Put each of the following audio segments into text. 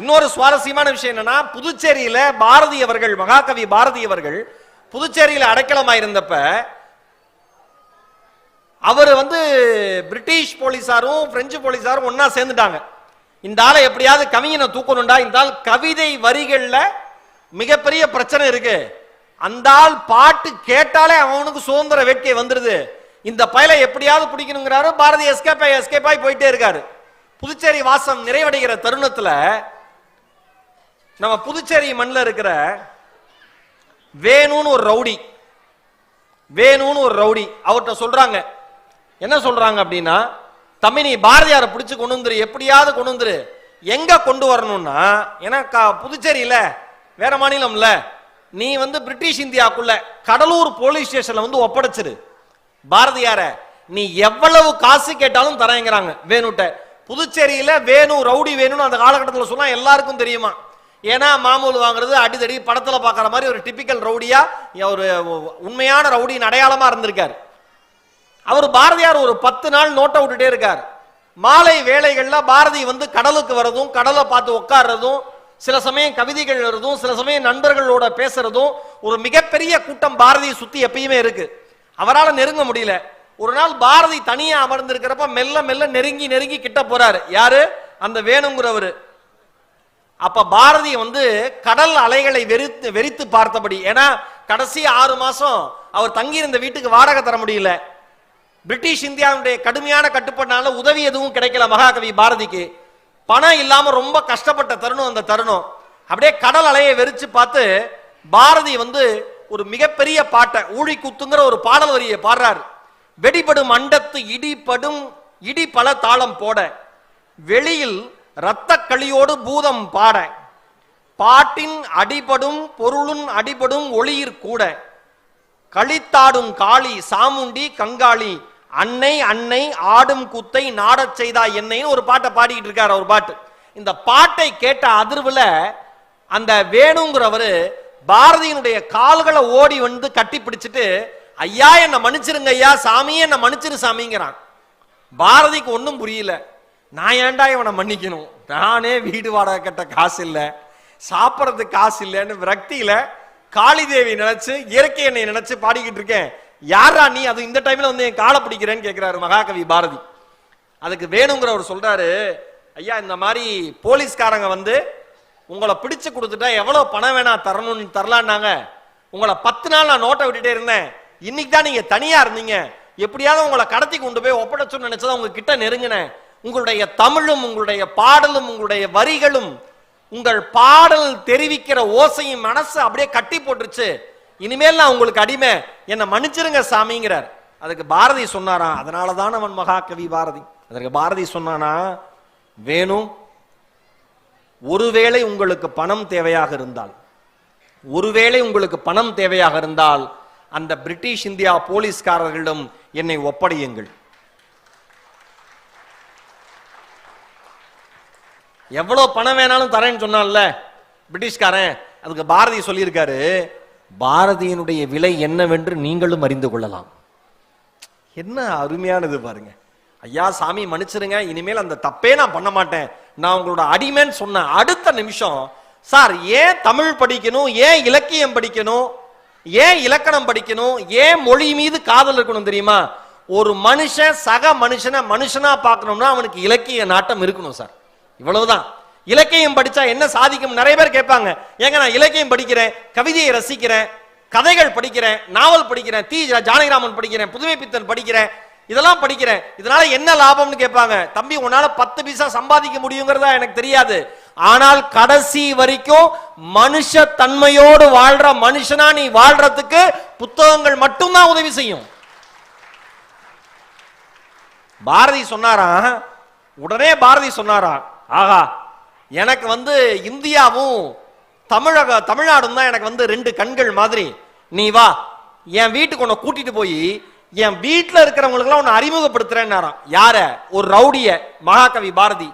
இன்னொரு சுவாரஸ்யமான விஷயம் என்னன்னா புதுச்சேரியில பாரதியவர்கள் மகாகவி பாரதியவர்கள் அவர்கள் அடைக்கலமாயிருந்தப்ப அவர் வந்து பிரிட்டிஷ் போலீஸாரும் பிரெஞ்சு போலீசாரும் ஒன்னா சேர்ந்துட்டாங்க. இந்த ஆளை எப்படியாவது கவிஞனை தூக்கணும்டா இந்த ஆள் கவிதை வரிகள்ல மிகப்பெரிய பிரச்சனை இருக்கு. அந்த ஆள் பாட்டு கேட்டாலே அவனுக்கு சுதந்திர வேட்கை வந்துருது. இந்த பயலை எப்படியாவது பிடிக்கணுங்கிறாரு. பாரதி எஸ்கேப் எஸ்கேப் ஆகி போயிட்டே இருக்காரு. புதுச்சேரி வாசம் நிறைவடைகிற தருணத்துல நம்ம புதுச்சேரி மண்ணில் இருக்கிற வேணும்னு ஒரு ரவுடி வேணும்னு ஒரு ரவுடி அவர்கிட்ட சொல்றாங்க. என்ன சொல்றாங்க அப்படின்னா தம்பி நீ பாரதியாரை பிடிச்சு கொண்டு வந்துரு எப்படியாவது கொண்டு வந்துரு. எங்க கொண்டு வரணும்னா ஏன்னா புதுச்சேரியில் புதுச்சேரியில வேற மாநிலம்ல நீ வந்து பிரிட்டிஷ் இந்தியாக்குள்ள கடலூர் போலீஸ் ஸ்டேஷன்ல வந்து ஒப்படைச்சிரு. பாரதியார நீ எவ்வளவு காசு கேட்டாலும் தரேங்கிறாங்க வேணுட்ட புதுச்சேரியில வேணும் ரவுடி வேணும்னு அந்த காலகட்டத்தில் சொன்னா எல்லாருக்கும் தெரியுமா? ஏன்னா மாமூல் வாங்குறது அடிதடி படத்துல பார்க்குற மாதிரி ஒரு டிபிக்கல் ரவுடியா ஒரு உண்மையான ரவுடியின் அடையாளமா இருந்திருக்காரு. அவர் பாரதியார் ஒரு பத்து நாள் நோட்டை விட்டுட்டே இருக்கார். மாலை வேலைகளில் பாரதி வந்து கடலுக்கு வரதும் கடலை பார்த்து உட்கார்றதும் சில சமயம் கவிதைகள் எழுதும் சில சமயம் நண்பர்களோட பேசுறதும் ஒரு மிகப்பெரிய கூட்டம் பாரதியை சுத்தி எப்பயுமே இருக்கு. அவரால் நெருங்க முடியல. ஒரு நாள் பாரதி தனியா அமர்ந்திருக்கிறப்ப மெல்ல மெல்ல நெருங்கி நெருங்கி கிட்ட போறாரு. யாரு? அந்த வேணுங்கிறவரு. அப்ப பாரதி வந்து கடல் அலைகளை வெறித்து வெறித்து பார்த்தபடி ஏன்னா கடைசி ஆறு மாசம் அவர் தங்கியிருந்த வீட்டுக்கு வாடகை தர முடியல. பிரிட்டிஷ் இந்தியாவுடைய கடுமையான கட்டுப்பாடுனால உதவி எதுவும் கிடைக்கல மகாகவி பாரதிக்கு. பணம் இல்லாம ரொம்ப கஷ்டப்பட்ட தருணம் அந்த தருணம். அப்படியே கடல் அலையை வெறிச்சு பார்த்து பாரதி வந்து ஒரு மிகப்பெரிய பாட்டை ஊழி குத்துங்கிற ஒரு பாடல் வரியை பாடுறாரு. வெடிபடும் அண்டத்து இடிபடும் இடி பல தாளம் போட. வெளியில் இரத்த களியோடு பூதம் பாட. பாட்டின் அடிபடும் பொருளும் அடிபடும் ஒளியிற் கூட. களித்தாடும் காளி சாமுண்டி கங்காளி அன்னை அன்னை ஆடும் குத்தை நாடச் செய்தா என்னைன்னு ஒரு பாட்டை பாடிக்கிட்டு இருக்காரு ஒரு பாட்டு. இந்த பாட்டை கேட்ட அதிர்வுல அந்த வேணுங்கிறவர் பாரதியினுடைய கால்களை ஓடி வந்து கட்டி பிடிச்சிட்டு ஐயா என்ன மன்னிச்சிருங்க ஐயா சாமியே என்ன மன்னிச்சிரு சாமிங்கிறான். பாரதிக்கு ஒன்றும் புரியல. நான் ஏன்டா இவனை மன்னிக்கணும்? நானே வீடு வாடகை கட்ட காசு இல்லை. சாப்பிட்றதுக்கு காசு இல்லைன்னு விரக்தியில காளிதேவி நினைச்சு இயற்கை என்னை நினைச்சு பாடிக்கிட்டு இருக்கேன். யாரா நீ? அது இந்த டைம்ல வந்து என் காலை பிடிக்கிறேன்னு கேட்கிறாரு மகாகவி பாரதி. அதுக்கு வேணுங்கிறவர் சொல்றாரு ஐயா இந்த மாதிரி போலீஸ்காரங்க வந்து உங்களை பிடிச்சு கொடுத்துட்டா எவ்வளவு பணம் வேணா தரணும்னு தரலான்னாங்க. உங்களை பத்து நாள் நான் நோட்டை விட்டுட்டே இருந்தேன். இன்னைக்கு தான் நீங்க தனியா இருந்தீங்க. எப்படியாவது உங்களை கடத்தி கொண்டு போய் ஒப்படைச்சுன்னு நினைச்சதா உங்க கிட்ட நெருங்கினேன். உங்களுடைய தமிழும் உங்களுடைய பாடலும் உங்களுடைய வரிகளும் உங்கள் பாடல் தெரிவிக்கிற ஓசையும் மனசு அப்படியே கட்டி போட்டுருச்சு. இனிமேல் நான் உங்களுக்கு அடிமை. என்னை மன்னிச்சிருங்க சாமிங்கிறார். அதுக்கு பாரதி சொன்னாராம் அதனால தான் அவன் மகாகவி பாரதி. அதற்கு பாரதி சொன்னானா? வேணும் ஒருவேளை உங்களுக்கு பணம் தேவையாக இருந்தால் ஒருவேளை உங்களுக்கு பணம் தேவையாக இருந்தால் அந்த பிரிட்டிஷ் இந்தியா போலீஸ்காரர்களிடம் என்னை ஒப்படையுங்கள். எவ்வளவு பணம் வேணாலும் தரேன்னு சொன்னான்ல பிரிட்டிஷ்காரன். அதுக்கு பாரதி சொல்லியிருக்காரு பாரதியினுடைய விலை என்னவென்று நீங்களும் அறிந்து கொள்ளலாம். என்ன அருமையானது பாருங்க. ஐயா சாமி மன்னிச்சிருங்க இனிமேல் அந்த தப்பே நான் பண்ண மாட்டேன். நான் உங்களோட அடிமைன்னு சொன்ன அடுத்த நிமிஷம் சார் ஏன் தமிழ் படிக்கணும் ஏன் இலக்கியம் படிக்கணும் ஏன் இலக்கணம் படிக்கணும் ஏன் மொழி மீது காதல் இருக்கணும் தெரியுமா? ஒரு மனுஷன் சக மனுஷனை மனுஷனா பார்க்கணும்னா அவனுக்கு இலக்கிய நாட்டம் இருக்கணும் சார். இவ்வளவுதான். இலக்கியம் படிச்சா என்ன சாதிக்கும்? நிறைய பேர் கேட்பாங்க. ஏங்க நான் இலக்கியம் படிக்கிறேன் கவிதையை ரசிக்கிறேன் கதைகள் படிக்கிறேன் நாவல் படிக்கிறேன் தி ஜானகிராமன் படிக்கிறேன் புதுமை பித்தன் படிக்கிறேன் இதெல்லாம் படிக்கிறேன். இதனால என்ன லாபம்னு கேட்பாங்க. தம்பி உன்னால பத்து பைசா சம்பாதிக்க முடியுங்கிறதா எனக்கு தெரியாது. ஆனால் கடைசி வரைக்கும் மனுஷ தன்மையோடு வாழ்ற மனுஷனா நீ வாழ்றதுக்கு புத்தகங்கள் மட்டும்தான் உதவி செய்யும். பாரதி சொன்னாரா உடனே பாரதி சொன்னாரா ஆகா. எனக்கு வந்து இந்தியாவும் தமிழக தமிழ்நாடும் தான் எனக்கு வந்து ரெண்டு கண்கள் மாதிரி. நீ வா. என் வீட்டுக்கு உன்னை கூட்டிட்டு போய் என் வீட்டில் இருக்கிறவங்களுக்குலாம் உன்னை அறிமுகப்படுத்துறேன்னு யார? ஒரு ரவுடிய மகாகவி பாரதி.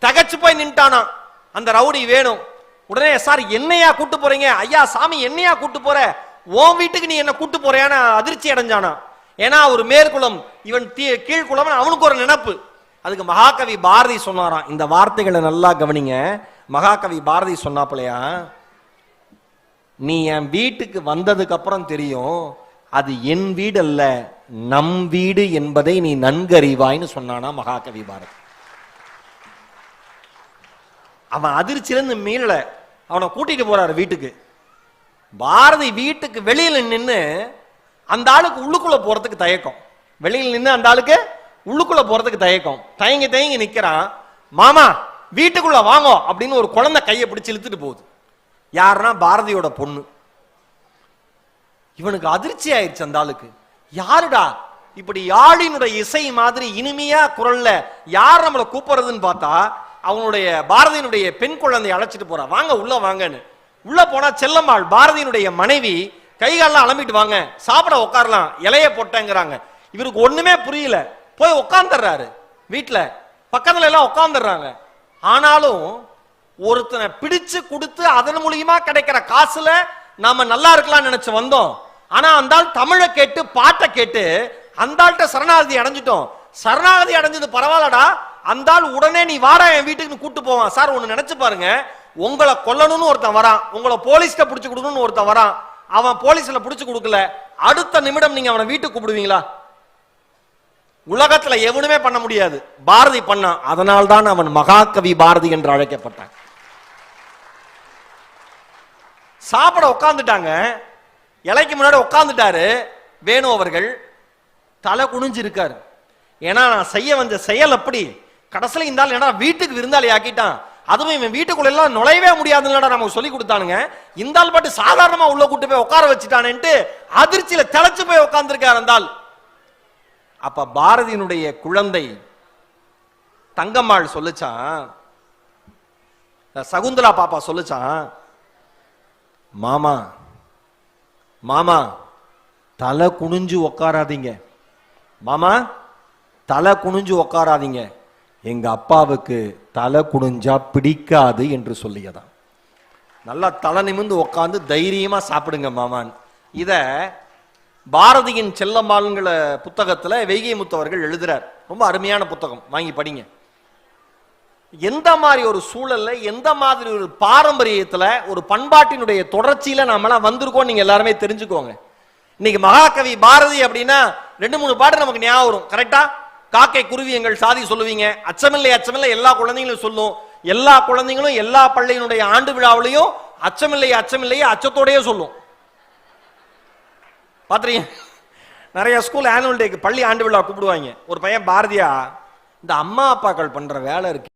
தகச்சு போய் நின்ட்டானா அந்த ரவுடி வேணும். உடனே சார் என்னையா கூட்டு போறீங்க? ஐயா சாமி என்னையா கூட்டு போற? உன் வீட்டுக்கு நீ என்ன கூட்டு போறியான அதிர்ச்சி அடைஞ்சானா ஏன்னா ஒரு மேற்குளம் இவன் தீ- கீழ்குளம் அவனுக்கு ஒரு நினைப்பு. அதுக்கு மகாகவி பாரதி சொன்னாராம். இந்த வார்த்தைகளை நல்லா கவனிங்க. மகாகவி பாரதி சொன்னாப்பிலையா? நீ என் வீட்டுக்கு வந்ததுக்கு அப்புறம் தெரியும் அது என் வீடு அல்ல நம் வீடு என்பதை நீ நன்கறிவாய்னு சொன்னானா மகாகவி பாரதி. அவன் அதிர்ச்சியிலிருந்து மீளல. அவனை கூட்டிட்டு போறாரு வீட்டுக்கு. பாரதி வீட்டுக்கு வெளியில நின்று அந்த ஆளுக்கு உள்ளுக்குள்ள போறதுக்கு தயக்கம். வெளியில் நின்று அந்த ஆளுக்கு உள்ளுக்குள்ள போறதுக்கு தயக்கம். தயங்கி தயங்கி நிக்கிறான். மாமா வீட்டுக்குள்ள வாங்கோ அப்படின்னு ஒரு குழந்தை கையை பிடிச்சி இழுத்துட்டு போகுது. யாருன்னா பாரதியோட பொண்ணு. இவனுக்கு அதிர்ச்சி ஆயிடுச்சு அந்த ஆளுக்கு. யாருடா? இப்படி யாழினுடைய இசை மாதிரி இனிமையா குரல்ல யார் நம்மளை கூப்பிடுறதுன்னு பார்த்தா அவனுடைய பாரதியினுடைய பெண் குழந்தையை அழைச்சிட்டு போறா. வாங்க உள்ள வாங்கன்னு. உள்ள போனா செல்லம்மாள் பாரதியினுடைய மனைவி கைகாலெல்லாம் அலம்பிட்டு வாங்க சாப்பிட உட்காரலாம் இலைய போட்டேங்கிறாங்க. இவருக்கு ஒண்ணுமே புரியல. போய் உட்காந்துடுறாரு வீட்டில் பக்கத்தில் எல்லாம் உட்காந்துடுறாங்க ஆனாலும் ஒருத்தனை பிடிச்சு கொடுத்து அதன் மூலியமா கிடைக்கிற காசுல நாம நல்லா இருக்கலாம் நினைச்சு வந்தோம். ஆனா அந்த ஆள் தமிழை கேட்டு பாட்டை கேட்டு அந்த ஆள்கிட்ட சரணாகதி அடைஞ்சிட்டோம். சரணாகதி அடைஞ்சது பரவாயில்லடா. அந்த ஆள் உடனே நீ வாடா என் வீட்டுக்கு கூட்டு போவான். சார் ஒன்னு நினைச்சு பாருங்க. உங்களை கொல்லணும்னு ஒருத்தன் வரான். உங்களை போலீஸ்ட பிடிச்சு கொடுக்கணும்னு ஒருத்தன் வரான். அவன் போலீஸ்ல பிடிச்சு கொடுக்கல. அடுத்த நிமிடம் நீங்க அவனை வீட்டுக்கு கூப்பிடுவீங்களா? உலகத்துல எவனுமே பண்ண முடியாது. பாரதி பண்ணான் அதனால்தான் அவன் மகாகவி பாரதி என்று அழைக்கப்பட்டான். சாப்பிட உட்காந்துட்டாங்க இலைக்கு முன்னாடி உட்காந்துட்டாரு வேணு அவர்கள். தலை குனிஞ்சு இருக்காரு ஏன்னா நான் செய்ய வந்த செயல் அப்படி. கடைசியில் இந்த ஆள் ஏன்னா வீட்டுக்கு விருந்தாளி ஆக்கிட்டான். அதுவும் இவன் வீட்டுக்குள்ள எல்லாம் நுழையவே முடியாதுன்னு நமக்கு சொல்லி கொடுத்தானுங்க. இந்த ஆள் பாட்டு சாதாரணமா உள்ள கூட்டு போய் உட்கார வச்சுட்டானேன்ட்டு அதிர்ச்சியில தெளிச்சு போய் உட்கார்ந்துருக்காரு அந்த ஆள். அப்ப பாரதியினுடைய குழந்தை தங்கம்மாள் சொல்லுச்சான் சகுந்தலா பாப்பா சொல்லுச்சான் மாமா மாமா தலை குனிஞ்சு உக்காராதீங்க. மாமா தலை குனிஞ்சு உக்காராதீங்க. எங்க அப்பாவுக்கு தலை குனிஞ்சா பிடிக்காது என்று சொல்லியதான் நல்லா தலை நிமிந்து உட்காந்து தைரியமா சாப்பிடுங்க மாமான். இதை பாரதியின் செல்லம்மாளுங்கிற புத்தகத்தில் வைகை முத்தவர்கள் எழுதுறார். ரொம்ப அருமையான புத்தகம். வாங்கி படிங்க. எந்த மாதிரி ஒரு சூழல்ல எந்த மாதிரி ஒரு பாரம்பரியத்தில் ஒரு பண்பாட்டினுடைய தொடர்ச்சியில நாமெல்லாம் வந்திருக்கோம் நீங்க எல்லாருமே தெரிஞ்சுக்கோங்க. இன்னைக்கு மகாகவி பாரதி அப்படின்னா ரெண்டு மூணு பாட்டு நமக்கு ஞாபகம் வரும். கரெக்டா காக்கை குருவி எங்கள் சாதி சொல்லுவீங்க. அச்சமில்லை அச்சமில்லை எல்லா குழந்தைங்களும் சொல்லும். எல்லா குழந்தைங்களும் எல்லா பள்ளியினுடைய ஆண்டு விழாவிலையும் அச்சமில்லை அச்சமில்லையே அச்சத்தோடய சொல்லும். பார்த்துறீங்க நிறைய ஸ்கூல் ஆனுவல் டேக்கு பள்ளி ஆண்டு விழா கூப்பிடுவாங்க. ஒரு பையன் பாரதியா இந்த அம்மா அப்பாக்கள் பண்ற வேலை இருக்கு.